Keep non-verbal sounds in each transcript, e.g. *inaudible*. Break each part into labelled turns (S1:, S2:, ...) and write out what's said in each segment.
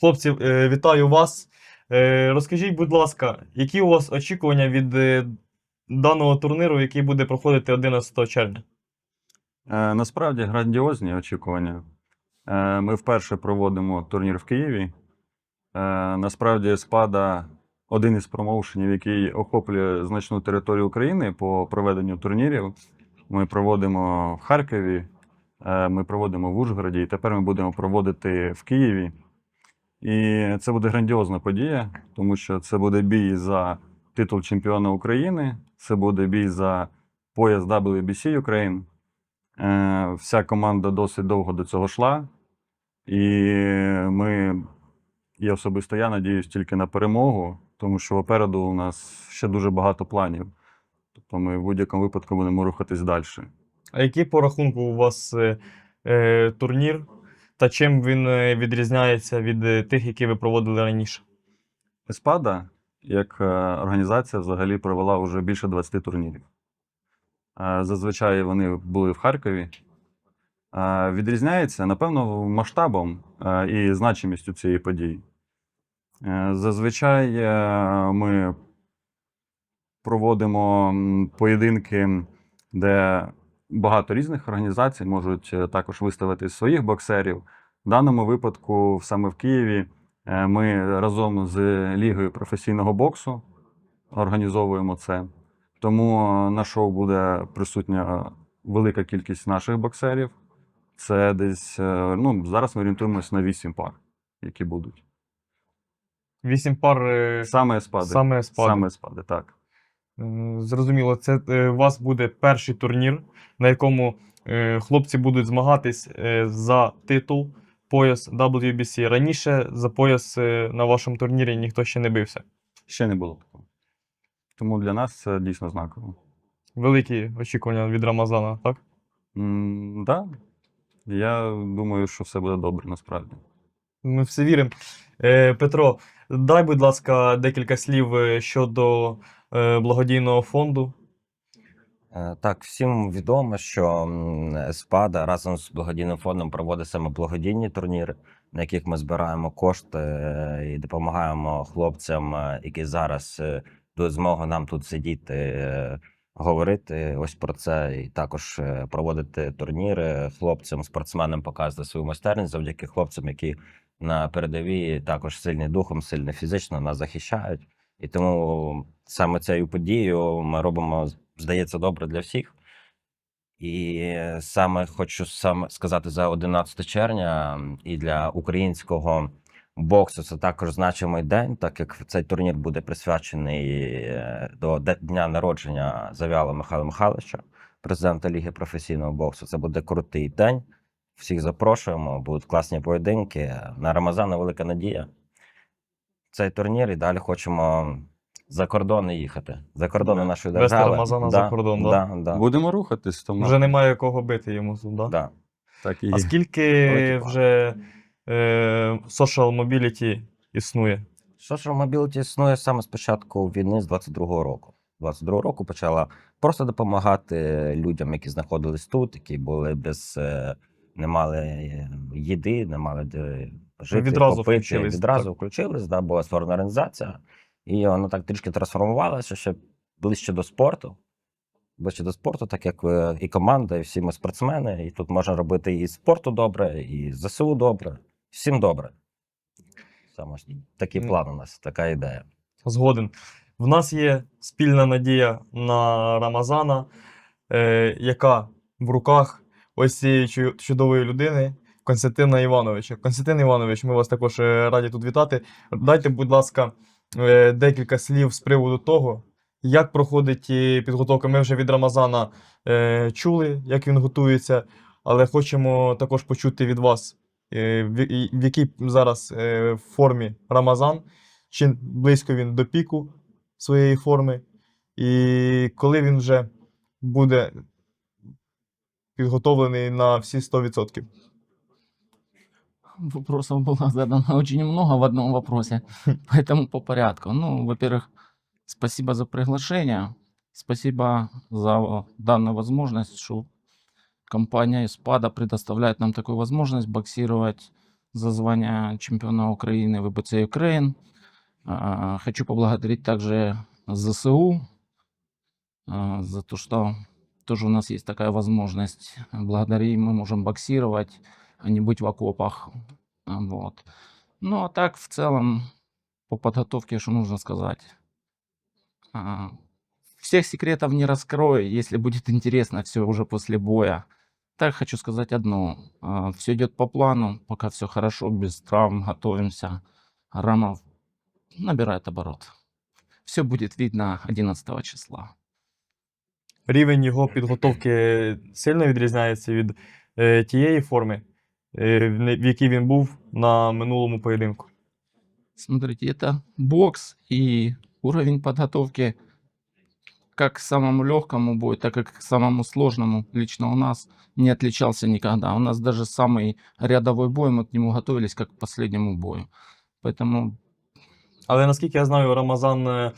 S1: Хлопці, е, вітаю вас. Е, Розкажіть, будь ласка, які у вас очікування від е, даного турніру, який буде проходити 11 червня?
S2: Насправді грандіозні очікування. Ми вперше проводимо турнір в Києві. Насправді спада один із промоушенів, який охоплює значну територію України по проведенню турнірів. Ми проводимо в Харкові, ми проводимо в Ужгороді, і тепер ми будемо проводити в Києві. І це буде грандіозна подія, тому що це буде бій за титул чемпіона України, це буде бій за пояс WBC Ukraine. Е, Вся команда досить довго до цього йшла. І ми, і особисто я надіюсь тільки на перемогу, тому що попереду у нас ще дуже багато планів. Тобто ми в будь-якому випадку будемо рухатись далі.
S1: А який по рахунку у вас е, е, турнір та чим він е, відрізняється від е, тих, які ви проводили раніше?
S2: Еспада, як е, організація, взагалі провела вже більше 20 турнірів. Зазвичай вони були в Харкові. Відрізняється, напевно, масштабом і значимістю цієї події. Зазвичай ми проводимо поєдинки, де багато різних організацій можуть е, також виставити своїх боксерів. В даному випадку, саме в Києві, Е, Ми разом з Лігою професійного боксу організовуємо це. Тому е, на шоу буде присутня велика кількість наших боксерів. Це десь, ну, зараз ми орієнтуємося на 8 пар, які будуть.
S1: Вісім пар
S2: Саме спади.
S1: саме спади.
S2: Саме спади, так.
S1: Е, Зрозуміло, це е, у вас буде перший турнір, на якому е, хлопці будуть змагатись за титул пояс WBC. Раніше за пояс на вашому турнірі ніхто ще не бився.
S2: Ще не було такого. Тому для нас це дійсно знаково.
S1: Великі очікування від Рамазана, так?
S2: Так. Да. Я думаю, що все буде добре насправді.
S1: Ми все віримо. Е, Петро, дай, будь ласка, декілька слів щодо благодійного фонду.
S3: Е, Так, всім відомо, що СПАДА разом з благодійним фондом проводить саме благодійні турніри, на яких ми збираємо кошти е, і допомагаємо хлопцям, е, які зараз е, дають змогу нам тут сидіти, е, говорити ось про це, і також е, проводити турніри хлопцям, спортсменам показувати свою майстерність завдяки хлопцям, які на передовій також сильні духом, сильні фізично нас захищають. І тому саме цією подією ми робимо, здається, добре для всіх. І саме хочу саме сказати за 11 червня і для українського боксу це також значимий день, так як цей турнір буде присвячений е, до дня народження Завяла Михайла Михайловича, президента Ліги професійного боксу. Це буде крутий день. Всіх запрошуємо, будуть класні поєдинки. На Рамазана велика надія. Цей турнір і далі хочемо за кордони їхати. За кордони
S2: Да.
S3: нашої
S1: Вести
S3: держави.
S1: Рамазана за кордон, да?
S3: да? Да,
S2: Будемо рухатись, тому
S1: Вже немає кого бити йому тут, да?
S3: да.
S2: так і
S1: А скільки
S3: Великий
S1: вже е, social mobility існує?
S3: Social Mobility існує саме з початку війни з 22-го року. 22-го року почала просто допомагати людям, які знаходились тут, які були без е, не мали е, їди, не мали де жити,
S1: відразу
S3: попити.
S1: включились,
S3: Відразу включились, да, була створена організація, і вона так трішки трансформувалася ще ближче до спорту. Ближче до спорту, так як е, і команда, і всі ми спортсмени, і тут можна робити і спорту добре, і ЗСУ добре. Всім добре. Саме такий план у нас, така ідея.
S1: Згоден. В нас є спільна надія на Рамазана, е, яка в руках ось цієї чудової людини Константина Івановича. Константин Іванович, ми вас також е, раді тут вітати. Дайте, будь ласка, е, декілька слів з приводу того, як проходить е, підготовка. Ми вже від Рамазана чули, як він готується, але хочемо також почути від вас, в, якій зараз формі Рамазан, чи близько він до піку своєї форми, і коли він вже буде підготовлений на всі 100%
S4: Вопросов было задано очень много в одном вопросе, *laughs* поэтому по порядку. Ну, во-первых, спасибо за приглашение, спасибо за данную возможность, что компания Испада предоставляет нам такую возможность боксировать за звание чемпиона Украины ВБЦ Украин. А, Хочу поблагодарить также ЗСУ а, за то, что тоже у нас есть такая возможность. Благодаря им мы можем боксировать, а не быть в окопах. А, Вот. Ну, а так, в целом, по подготовке, что нужно сказать? А, Всех секретов не раскрою, если будет интересно все уже после боя. Так хочу сказать одно. Все идет по плану, пока все хорошо, без травм, готовимся. Рамов набирает оборот. Все будет видно 11 числа.
S1: Рівень його підготовки сильно відрізняється від е, тієї форми, е, в не- в якій він був на минулому поєдинку.
S4: Смотрите, это бокс и уровень подготовки как к самому легкому бою, так и к самому сложному лично у нас не отличался никогда. У нас даже самый рядовой бой, мы к нему готовились как к последнему бою. Поэтому
S1: Але наскільки я знаю, Рамазан е,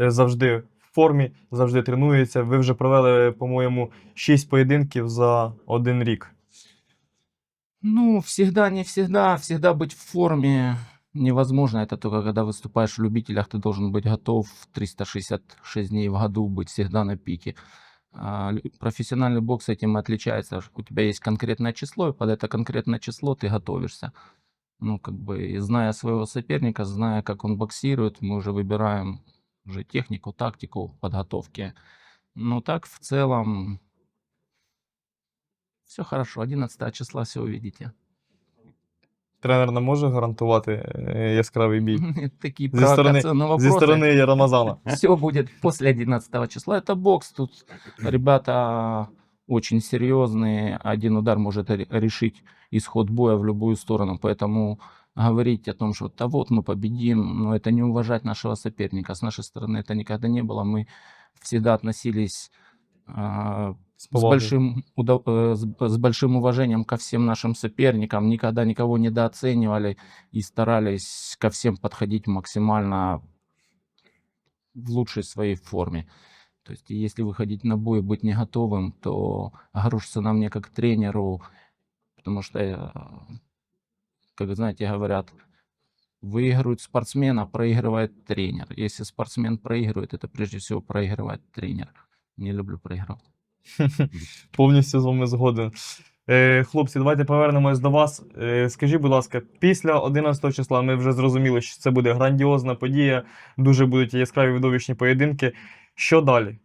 S1: е, завжди в формі, завжди тренується. Ви вже провели, по-моєму, 6 поєдинків за один рік.
S4: Ну, всегда, не всегда. Всегда быть в форме невозможно. Это только когда выступаешь в любителях, ты должен быть готов 366 дней в году, быть всегда на пике. А, профессиональный бокс этим отличается. У тебя есть конкретное число, и под это конкретное число ты готовишься. Ну, как бы, и зная своего соперника, зная, как он боксирует, мы уже выбираем уже технику, тактику подготовки. Ну, так, в целом, все хорошо. 11 числа все увидите.
S1: Тренер не може гарантувати е, яскравий бій *laughs*
S4: Такие
S1: Зі сторони-
S4: провокационные
S1: зі
S4: вопросы.
S1: сторони Рамазана. *laughs*
S4: Все будет после 11 числа. Это бокс. Тут ребята очень серьезные. Один удар может ре- решить исход боя в любую сторону. Поэтому говорить о том, что да вот мы победим, но это не уважать нашего соперника. С нашей стороны это никогда не было. Мы всегда относились а, с
S1: повагою.
S4: большим, э, с, с большим уважением ко всем нашим соперникам, никогда никого недооценивали и старались ко всем подходить максимально в лучшей своей форме. То есть, если выходить на бой и быть не готовым, то огорчится на мне как тренеру, потому что, э, как знаете, говорят, выигрывает спортсмен, а проигрывает тренер. Если спортсмен проигрывает, это прежде всего проигрывает тренер. Не люблю проигрывать. *laughs*
S1: Повністю з вами згоден. Е, хлопці, давайте повернемось до вас. Е, скажіть, будь ласка, після 11 числа ми вже зрозуміли, що це буде грандіозна подія, дуже будуть яскраві видовищні поєдинки. Що далі?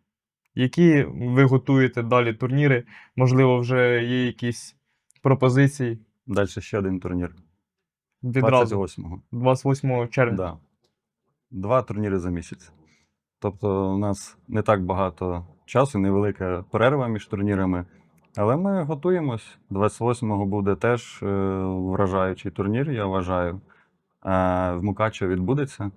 S1: Які ви готуєте далі турніри? Можливо, вже є якісь пропозиції
S2: Далі ще один турнір.
S1: відразу
S2: 28-го.
S1: 28 червня.
S2: Да. Два турніри за місяць. Тобто у нас не так багато часу, невелика перерва між турнірами. Але ми готуємось. 28-го буде теж е, вражаючий турнір, я вважаю. Е, в Мукачево відбудеться.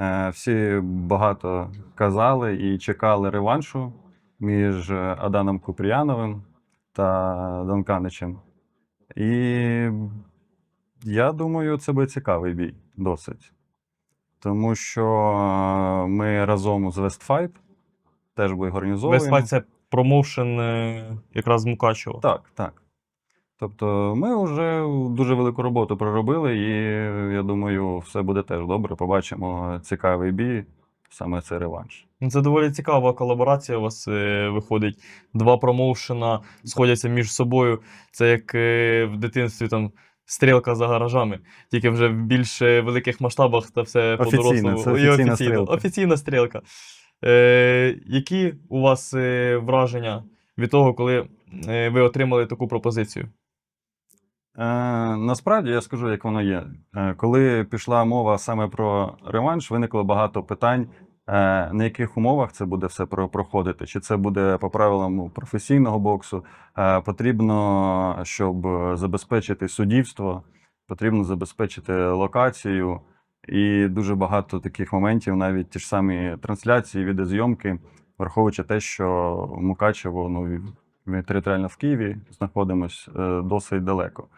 S2: Е, всі багато казали і чекали реваншу між Аданом Купріяновим та Донканичем. І я думаю, це буде цікавий бій досить. Тому що ми разом з Westfight теж буде організовуємо.
S1: Вестфаль це промоушен е, якраз з Мукачева.
S2: Так, так. Тобто ми вже дуже велику роботу проробили, і я думаю, все буде теж добре. Побачимо цікавий бій, саме це реванш.
S1: Ну, Це доволі цікава колаборація у вас е, виходить. Два промоушена сходяться між собою. Це як е, в дитинстві там стрілка за гаражами, тільки вже в більш великих масштабах та все по-дорослому.
S2: офіційна стрілка.
S1: Офіційна стрілка. Е, які у вас е, враження від того, коли е, ви отримали таку пропозицію?
S2: Е, насправді я скажу, як воно є. Е, коли пішла мова саме про реванш, виникло багато питань, е, на яких умовах це буде все про- проходити. Чи це буде по правилам професійного боксу? Потрібно, щоб забезпечити суддівство, потрібно забезпечити локацію. І дуже багато таких моментів, навіть ті ж самі трансляції, відеозйомки, враховуючи те, що Мукачево, ну, ми територіально в Києві знаходимось е, досить далеко.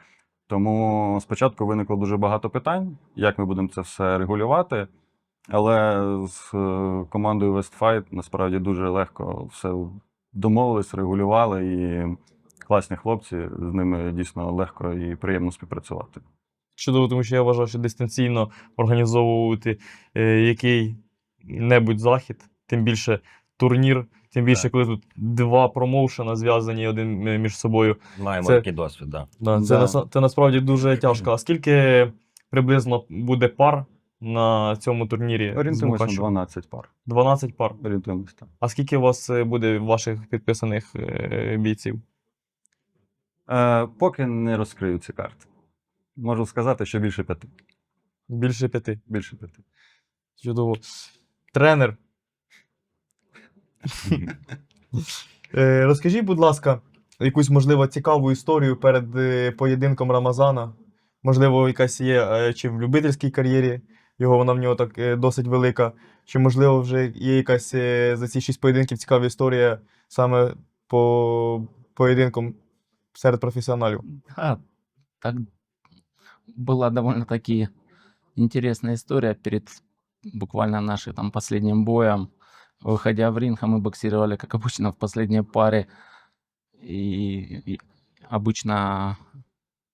S2: Тому спочатку виникло дуже багато питань, як ми будемо це все регулювати. Але з е, командою Westfight насправді дуже легко все домовились, регулювали, і класні хлопці, з ними дійсно легко і приємно співпрацювати.
S1: Чудово, тому що я вважав, що дистанційно організовувати е, який-небудь захід, тим більше турнір, тим більше,
S3: Так.
S1: коли тут два промоушена зв'язані один е, між собою.
S3: Маємо
S1: Це-
S3: такий досвід, да.
S1: Да, це,
S2: Да.
S1: наса- це насправді дуже *clears throat* тяжко. А скільки приблизно буде пар на цьому турнірі?
S2: Орієнтуємося на 12 пар.
S1: 12 пар.
S2: Орієнтуємося.
S1: А скільки у вас е, буде ваших підписаних е, бійців?
S2: Е, поки не розкрию ці карти. Можу сказати, що більше п'яти.
S1: Більше п'яти.
S2: Більше п'яти.
S1: Чудово. Тренер. *laughs* Е, Розкажіть, будь ласка, якусь, можливо, цікаву історію перед е, поєдинком Рамазана. Можливо, якась є е, чи в любительській кар'єрі, його вона в нього так е, досить велика. Чи, можливо, вже є якась е, за ці шість поєдинків цікава історія саме по поєдинкам серед професіоналів?
S4: Да, так была довольно-таки интересная история перед буквально нашим там последним боем. Выходя в ринг, а мы боксировали, как обычно, в последней паре. И, и обычно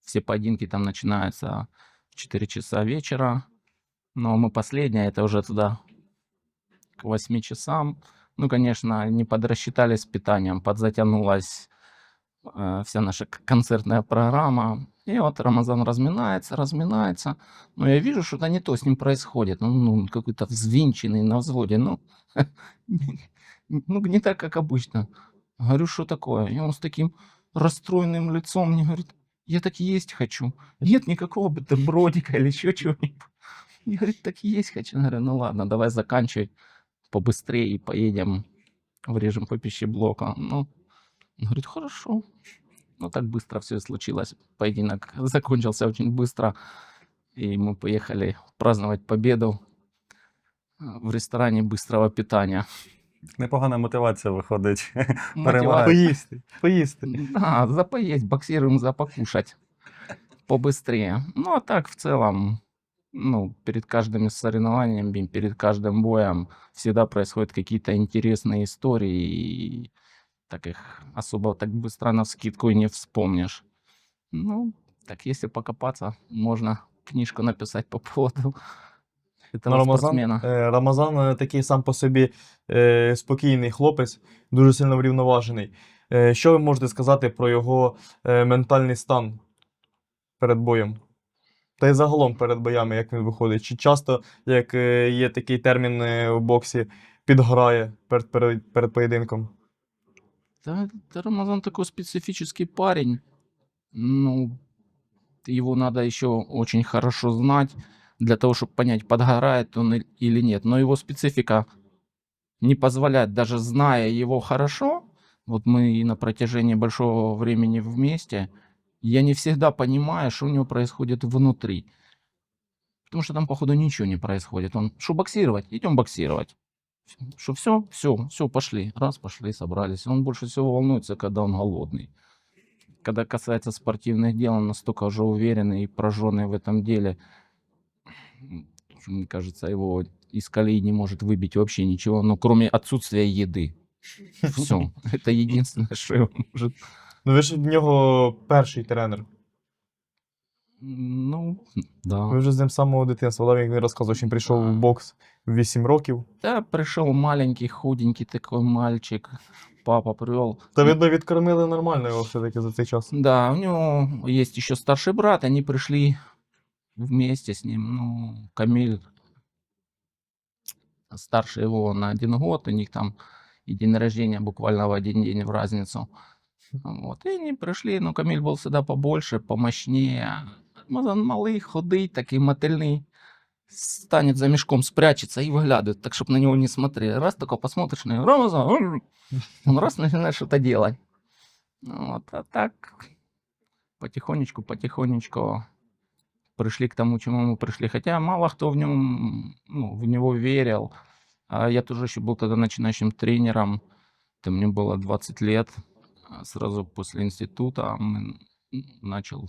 S4: все поединки там начинаются в 4 часа вечера. Но мы последние, это уже туда к 8 часам. Ну, конечно, не подрасчитали с питанием, подзатянулась вся наша концертная программа. И вот Рамазан разминается, разминается. Но я вижу, что-то не то с ним происходит. Ну, ну, какой-то взвинченный на взводе. Ну, *laughs* ну, не так, как обычно. Говорю, что такое? И он с таким расстроенным лицом мне говорит, я так есть хочу. Нет никакого бутербродика или еще чего-нибудь. И говорит, так есть хочу. Я говорю, ну ладно, давай заканчивай побыстрее и поедем в режим по пищеблока. Ну, он говорит, хорошо. Ну, так быстро все случилось. Поединок *laughs* закончился очень быстро. И мы поехали праздновать победу э, в ресторане быстрого питания.
S2: Непогана мотивація виходить.
S4: Мотива-
S2: Перемагать. *laughs*
S1: Поїсти, поїсти.
S4: Да, за поесть, боксируем за покушать. Побыстрее. Ну, а так, в целом, ну, перед каждым соревнованием, бим, перед каждым боем всегда происходят какие-то интересные истории, и так их особо так быстро на вскидку и не вспомнишь. Ну, так если покопаться, можно книжку написать по поводу *laughs* этого
S1: Ну, Рамазан,
S4: спортсмена.
S1: е, Рамазан е, такий сам по собі е, спокійний хлопець, дуже сильно врівноважений. Е, Що ви можете сказати про його е, ментальний стан перед боєм? Та й загалом перед боями, як він виходить? Чи часто, як е, є такий термін е, в боксі, підграє перед, перед, перед поєдинком?
S4: Да, да, Рамазан такой специфический парень. Ну, его надо еще очень хорошо знать для того, чтобы понять, подгорает он или нет. Но его специфика не позволяет, даже зная его хорошо, вот мы и на протяжении большого времени вместе, я не всегда понимаю, что у него происходит внутри. Потому что там, походу, ничего не происходит. Он, что боксировать? Идем боксировать. Что все, все, все, пошли. Раз, пошли, собрались. Он больше всего волнуется, когда он голодный. Когда касается спортивных дел, он настолько уже уверенный и прожженный в этом деле. м, что, Мне кажется, его из колеи не может выбить вообще ничего, ну, кроме отсутствия еды. Все. *laughs* Это единственное, что его может...
S1: Ну, ви ж в нього перший тренер.
S4: Ну, да.
S1: Ви вже з ним з самого дитинства. Да? Він розказував, що він прийшов в бокс в 8 років.
S4: Да, пришел маленький, худенький такой мальчик. Папа привел.
S1: Та видно, відкормили нормально його все-таки за цей час.
S4: Да, у него есть еще старший брат, они пришли вместе с ним. Ну, Камиль старше его на один год, у них там и день рождения буквально в один день в разницу. Вот, и они пришли, но Камиль был всегда побольше, помощнее. Мазан малый, худый, такой мотыльный. Станет за мешком, спрячется и выглядывает, так, чтобы на него не смотрели. Раз только посмотришь на него, Рамазан, он раз начинает что-то делать. Вот, а так потихонечку, потихонечку пришли к тому, чему мы пришли. Хотя мало кто в нем, ну, в него верил. А я тоже еще был тогда начинающим тренером. Это мне было 20 лет. А Сразу после института м, начал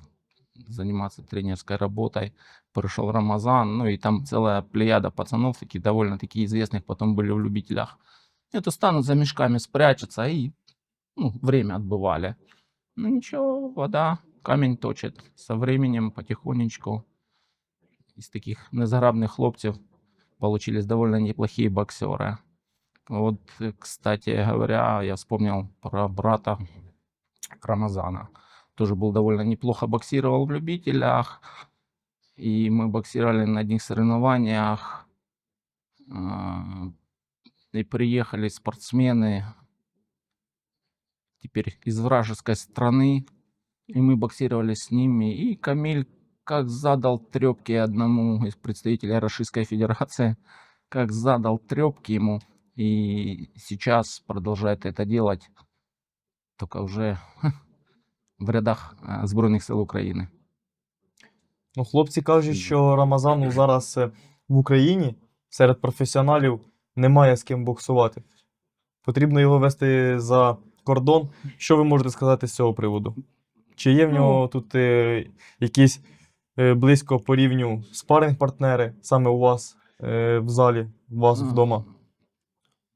S4: заниматься тренерской работой. Пришел Рамазан, ну и там целая плеяда пацанов, такие довольно-таки известных, потом были в любителях. Это станут за мешками спрячутся и ну, время отбывали. Ну ничего, вода камень точит. Со временем потихонечку из таких незаграбных хлопцев получились довольно неплохие боксеры. Вот, э, кстати говоря, я вспомнил про брата Рамазана. Тоже был довольно неплохо боксировал в любителях. И мы боксировали на одних соревнованиях. А, И приехали спортсмены теперь из вражеской страны. И мы боксировали с ними. И Камиль как задал трепки одному из представителей Российской Федерации, как задал трепки ему. И сейчас продолжает это делать, только уже *laughs* в рядах э, Збройних сил України.
S1: Ну, хлопці кажуть, що Рамазану зараз е, в Україні серед професіоналів немає з ким боксувати. Потрібно його вести за кордон. Що ви можете сказати з цього приводу? Чи є в нього тут е, якісь е, близько по рівню спаринг-партнери саме у вас е, в залі, у вас
S4: А,
S1: вдома?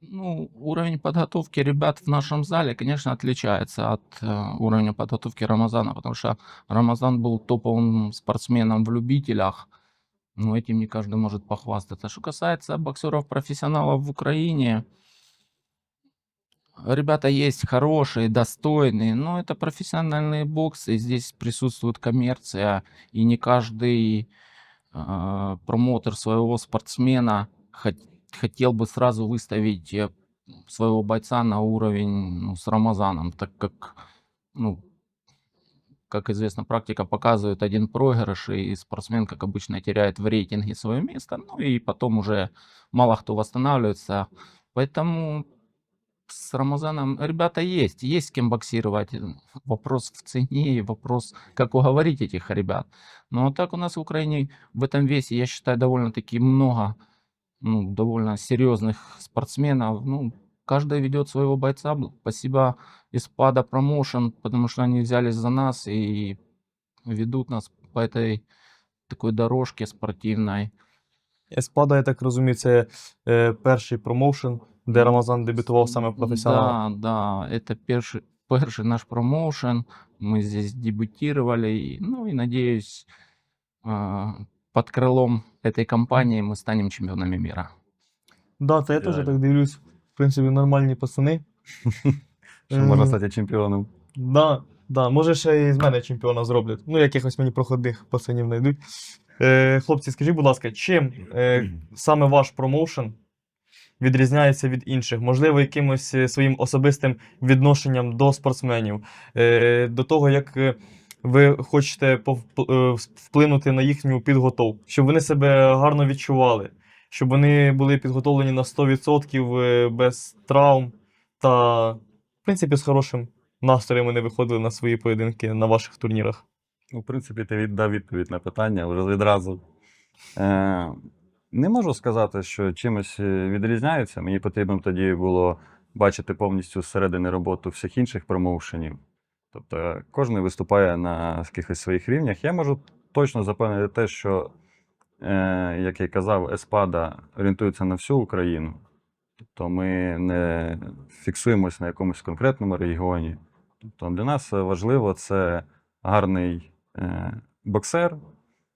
S4: Ну, уровень подготовки ребят в нашем зале, конечно, отличается от э, уровня подготовки Рамазана, потому что Рамазан был топовым спортсменом в любителях, но этим не каждый может похвастаться. Что касается боксеров-профессионалов в Украине, ребята есть хорошие, достойные, но это профессиональные боксы, здесь присутствует коммерция, и не каждый э, промоутер своего спортсмена хот- хотел бы сразу выставить э, своего бойца на уровень ну, с Рамазаном, так как, ну, как известно, практика показывает один проигрыш, и спортсмен, как обычно, теряет в рейтинге свое место, ну и потом уже мало кто восстанавливается. Поэтому с Рамазаном ребята есть, есть с кем боксировать. Вопрос в цене и вопрос, как уговорить этих ребят. Но так у нас в Украине в этом весе, я считаю, довольно-таки много ну, довольно серьезных спортсменов. Ну, каждый ведет своего бойца. Спасибо Испада Промоушен, потому что они взялись за нас и ведут нас по этой такой дорожке спортивной.
S1: Еспада, я так розумію, це е, перший промоушен, де Рамазан дебютував саме професіоналом.
S4: Да, да, это первый, первый наш промоушен. Мы здесь дебютировали. и, Ну и надеюсь, а, под крылом этой компании мы станем чемпионами мира.
S1: Да, це я теж
S2: Ідеально.
S1: так дивлюсь. В принципі, нормальні пацани. *laughs*
S2: Що можна
S1: Е,
S2: стати чемпіоном.
S1: Да, да, може ще і з мене чемпіона зроблять. Ну, якихось мені проходних пацанів знайдуть. Е, хлопці, скажіть, будь ласка, чим е, *clears throat* саме ваш промоушен відрізняється від інших? Можливо, якимось е, своїм особистим відношенням до спортсменів, е, до того, як е, ви хочете е, вплинути на їхню підготовку, щоб вони себе гарно відчували, щоб вони були підготовлені на 100% е, без травм та, в принципі, з хорошим настроєм вони виходили на свої поєдинки на ваших турнірах.
S2: Ну, в принципі, ти віддав відповідь на питання вже відразу. Е, не можу сказати, що чимось е, відрізняється. Мені потрібно тоді було бачити повністю зсередини роботу всіх інших промоушенів. Тобто кожен виступає на якихось своїх рівнях. Я можу точно запевнити те, що, е, як я казав, Еспада орієнтується на всю Україну. Тобто ми не фіксуємось на якомусь конкретному регіоні. Тобто для нас важливо це гарний е, боксер,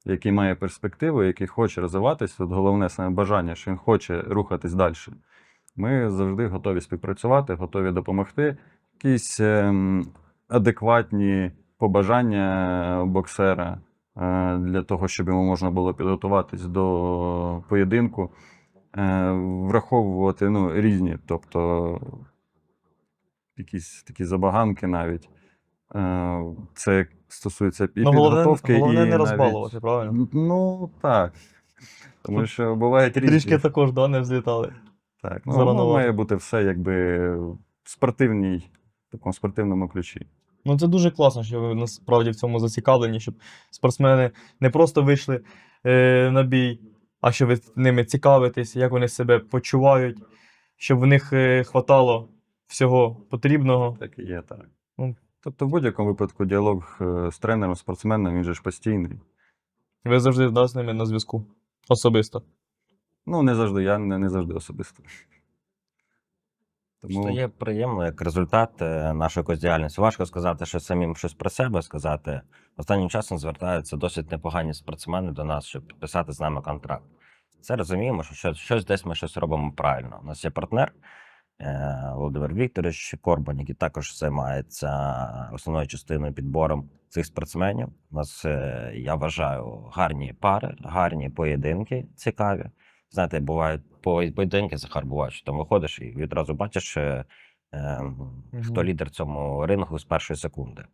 S2: який має перспективу, який хоче розвиватися. Тут головне саме бажання, що він хоче рухатись далі. Ми завжди готові співпрацювати, готові допомогти. Якісь ем, адекватні побажання боксера е, для того, щоб йому можна було підготуватись до поєдинку, е, враховувати ну, різні, тобто якісь такі забаганки навіть. Е, Це стосується і
S1: Ну, головне,
S2: підготовки,
S1: головне
S2: і
S1: не
S2: навіть-
S1: розбалувати, правильно?
S2: Ну, так. Тому що бувають різні.
S1: Трішки також да, не взлітали.
S2: Так, ну, воно має бути все якби в спортивній, такому спортивному ключі.
S1: Ну, це дуже класно, що ви насправді в цьому зацікавлені, щоб спортсмени не просто вийшли е, на бій, а що ви ними цікавитесь, як вони себе почувають, щоб в них е, хватало всього потрібного.
S2: Так і є, так.
S1: Ну.
S2: Тобто, в будь-якому випадку діалог е, з тренером, спортсменом, він же ж постійний.
S1: Ви завжди да, з ними на зв'язку. Особисто.
S2: Ну, не завжди, я не, не завжди особисто. Тому
S3: Що є приємно як результат е, нашої діяльності. Важко сказати, що самим щось про себе сказати. Останнім часом звертаються досить непогані спортсмени до нас, щоб підписати з нами контракт. Це розуміємо, що щось, щось десь ми щось робимо правильно. У нас є партнер е, Володимир Вікторович Корбан, який також займається основною частиною підбором цих спортсменів. У нас, е, я вважаю, гарні пари, гарні поєдинки цікаві. Знаєте, бувають по- поєдинки, Захар, буває, що там виходиш і відразу бачиш, е, е, хто лідер цьому рингу з першої секунди.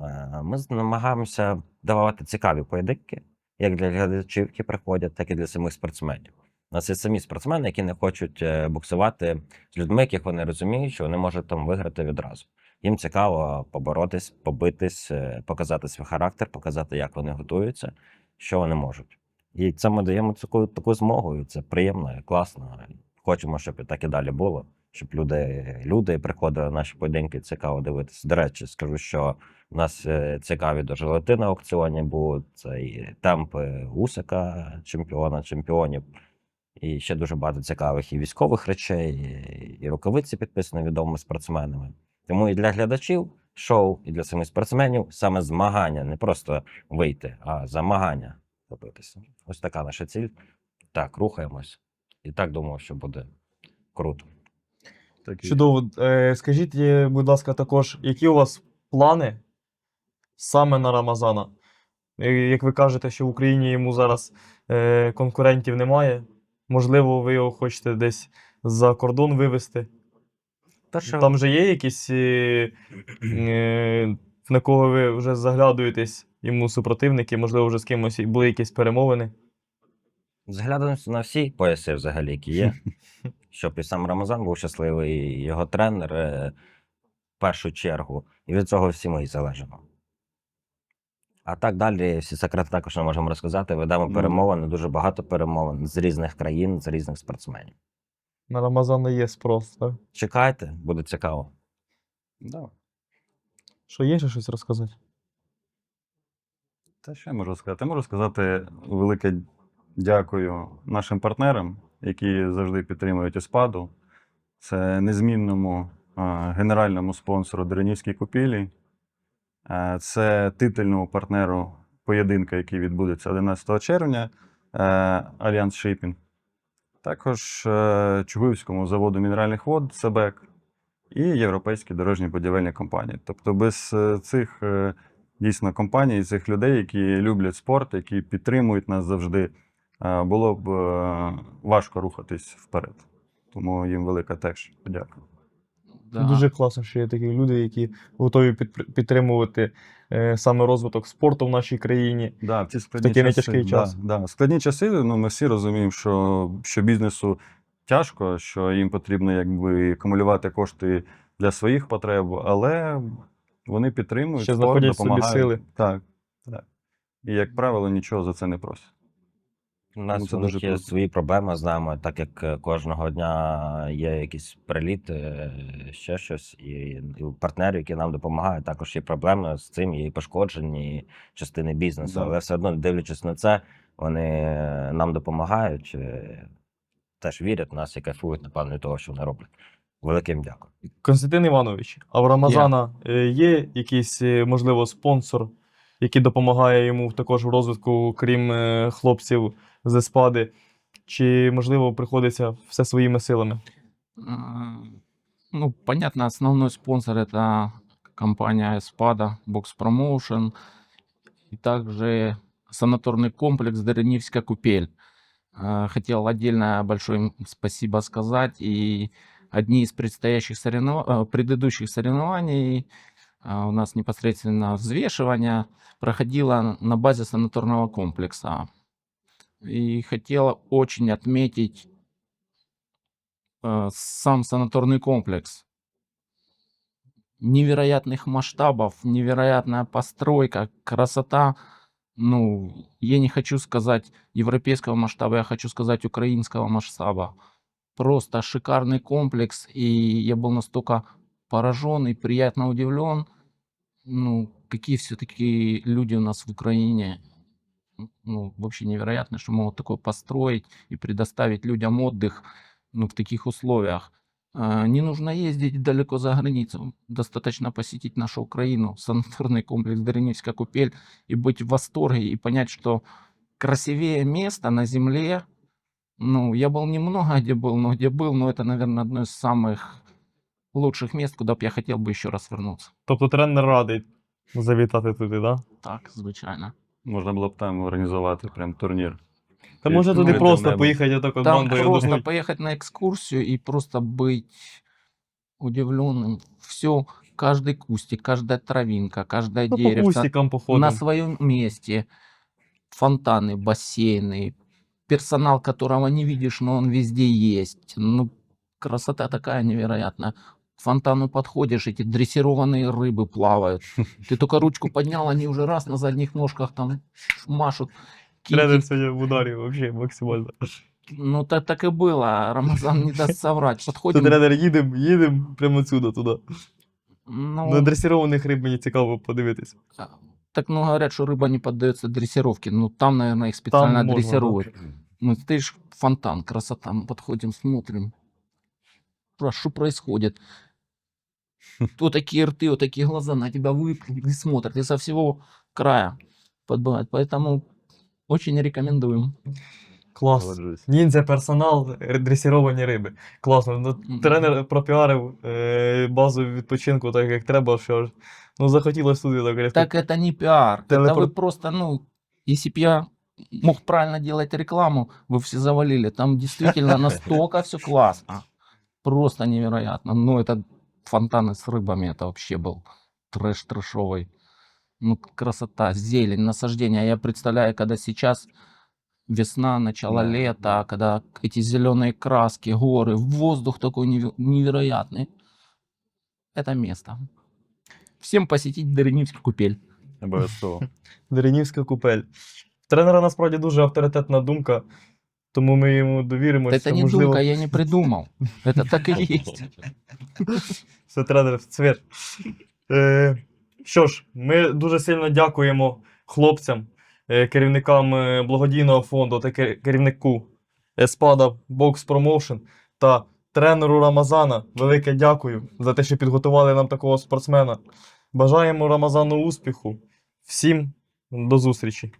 S3: Е, Ми намагаємося давати цікаві поєдинки, як для глядачів, які приходять, так і для самих спортсменів. У нас є самі спортсмени, які не хочуть е, боксувати з людьми, яких вони розуміють, що вони можуть там виграти відразу. Їм цікаво поборотись, побитись, е, показати свій характер, показати, як вони готуються, що вони можуть. І це ми даємо таку, таку змогу, і це приємно класно. Хочемо, щоб так і далі було, щоб люди, люди приходили на наші поєдинки, цікаво дивитися. До речі, скажу, що у нас е, цікаві дуже лети на аукціоні будуть. Це і темпи Усика, чемпіона чемпіонів, і ще дуже багато цікавих і військових речей, і, рукавиці підписані відомими спортсменами. Тому і для глядачів шоу, і для самих спортсменів саме змагання, не просто вийти, а змагання добитися. Ось така наша ціль. Так, рухаємось. І так думаю, що буде круто.
S2: Такі.
S1: Чудово. Е, Скажіть, е, будь ласка, також, які у вас плани саме на Рамазана? Е, Як ви кажете, що в Україні йому зараз е, конкурентів немає, можливо, ви його хочете десь за кордон вивезти.
S3: Перше,
S1: Там же є якісь, е, е, на кого ви вже заглядуєтесь йому супротивники, можливо, вже з кимось і були якісь перемовини.
S3: Зглядуємо на всі пояси, взагалі, які є. *laughs* Щоб і сам Рамазан був щасливий, і його тренер е, в першу чергу. І від цього всі ми і залежимо. А так далі, всі секрети також не можемо розказати. Ведемо
S2: Ну.
S3: перемовини, дуже багато перемовин з різних країн, з різних спортсменів.
S1: На Рамазана є спрос, так?
S3: Чекайте, буде цікаво.
S2: Да.
S1: Що є ще щось розказати?
S2: Та що я можу сказати? Я можу сказати велике дякую нашим партнерам, які завжди підтримують ЕСПАДу. Це незмінному генеральному спонсору Деренівській купілі. Це титульному партнеру поєдинка, який відбудеться 11 червня, е, Альянс Шипінг. Також е, Чугуївському заводу мінеральних вод СЕБЕК і Європейській дорожній будівельній компанії. Тобто без е, цих дійсно компаній, цих людей, які люблять спорт, які підтримують нас завжди, е, було б е, важко рухатись вперед. Тому їм велика теж подяка.
S4: Да.
S1: Дуже класно, що є такі люди, які готові підпр- підтримувати е, саме розвиток спорту в нашій країні.
S2: Да, в ці складні
S1: такий
S2: часи,
S1: нетяжкий час.
S2: Да, да. Складні часи, ну, ми всі розуміємо, що, що бізнесу тяжко, що їм потрібно якби акумулювати кошти для своїх потреб, але вони підтримують,
S1: Ще
S2: спорт,
S1: знаходять в собі
S2: допомагають.
S1: сили.
S2: Так, так. І, як правило, нічого за це не просять.
S3: У нас
S2: це дуже
S3: є
S2: круто.
S3: свої проблеми з нами, так як е, кожного дня є якісь приліти, е, ще щось, і, і у партнерів, які нам допомагають, також є проблеми з цим, є і пошкоджені частини бізнесу.
S2: Да.
S3: Але все одно, дивлячись на це, вони е, нам допомагають, е, теж вірять в нас і кайфують, напевно, від того, що вони роблять. Велике їм дякую.
S1: Константин Іванович, а в Рамазана е, є якийсь, е, можливо, спонсор, який допомагає йому також в розвитку, крім е, хлопців з Еспади? Чи, можливо, приходиться все своїми силами?
S4: Ну, понятно, основной спонсор это компания Espada, Box Promotion, и также санаторный комплекс Деренивская купель. А, Хотел отдельно большое спасибо сказать. И одни из предстоящих соревнов... а, предыдущих соревнований а, у нас непосредственно взвешивание проходило на базе санаторного комплекса. И хотел очень отметить э, сам санаторный комплекс. Невероятных масштабов, невероятная постройка, красота. Ну, я не хочу сказать европейского масштаба, я хочу сказать украинского масштаба. Просто шикарный комплекс, и я был настолько поражен и приятно удивлен. Ну, какие все-таки люди у нас в Украине. Ну, вообще невероятно, что могут такое построить и предоставить людям отдых ну, в таких условиях. А, Не нужно ездить далеко за границу. Достаточно посетить нашу Украину, санаторный комплекс Дареневская купель и быть в восторге и понять, что красивее места на земле. Ну, я был немного где был, но где был, но это, наверное, одно из самых лучших мест, куда бы я хотел бы еще раз вернуться.
S1: Тобто тренер радий завітати туди, так? Да?
S4: Так, звичайно.
S2: Можна було б там організувати прям турнір.
S1: Та
S2: Ти-
S1: може туди
S2: ну,
S1: просто
S2: небо.
S1: поїхати отак от
S4: Там
S1: бандою
S4: просто
S1: одною.
S4: поехать на экскурсию и просто быть удивленным. Все, каждый кустик, каждая травинка, каждое
S1: Ну, по
S4: дерево
S1: кустикам походимо.
S4: на своем месте. Фонтаны, бассейны, персонал, которого не видишь, но он везде есть. Ну, красота такая невероятная. К фонтану подходишь, эти дрессированные рыбы плавают. Ты только ручку поднял, они уже раз на задних ножках там машут. Кики,
S1: Тренер сьогодні в ударі взагалі максимально.
S4: ну, так, так и было. Рамазан не даст соврать.
S1: То
S4: Подходим.
S1: тренер їдемо, їдемо прямо отсюда туди.
S4: Ну,
S1: На дресірованих риб мені цікаво подивитись.
S4: а, так, ну, говорят, что рыба не поддается дрессировке. Ну, там, наверное, их специально
S1: можно, да.
S4: дрессируют. Ну, ты ж фонтан, красота. Мы подходим, смотрим. Про- Что происходит? Вот такие рты, вот такие глаза на тебя выпрыгнули и смотрят. И со всего края подбывают. Поэтому очень рекомендуем.
S1: Клас.
S2: Погоджуюсь.
S1: Ніндзя персонал, р- дресіровані риби. Класно. Ну,
S4: Мгм.
S1: тренер пропіарив е, базу відпочинку так, як треба, що ж. Ну, захотілося туди так.
S4: Так это не пиар. Это
S1: Телепорт-
S4: вы просто, ну, если б я мог правильно делать рекламу, вы все завалили. Там действительно настолько все классно. Просто невероятно. Ну, это фонтаны с рыбами, это вообще был трэш трэшовый. Ну, красота, зелень, насаждение. Я представляю, когда сейчас весна, начало
S2: Да.
S4: лета, когда эти зеленые краски, горы, воздух такой неве- невероятный. Это место. Всем посетить Даренивский купель.
S2: Обов'язково. *laughs*
S1: Деренівська купель. В Тренера насправді дуже авторитетна думка, тому ми йому довіримося.
S4: это не
S1: можливо,
S4: думка, я не придумал. Это так и есть. *laughs*
S1: Це тренер в цвіт. Е, що ж, ми дуже сильно дякуємо хлопцям, е, керівникам е, благодійного фонду та кер- керівнику Еспада Box Promotion та тренеру Рамазана. Велике дякую за те, що підготували нам такого спортсмена. Бажаємо Рамазану успіху. Всім до зустрічі!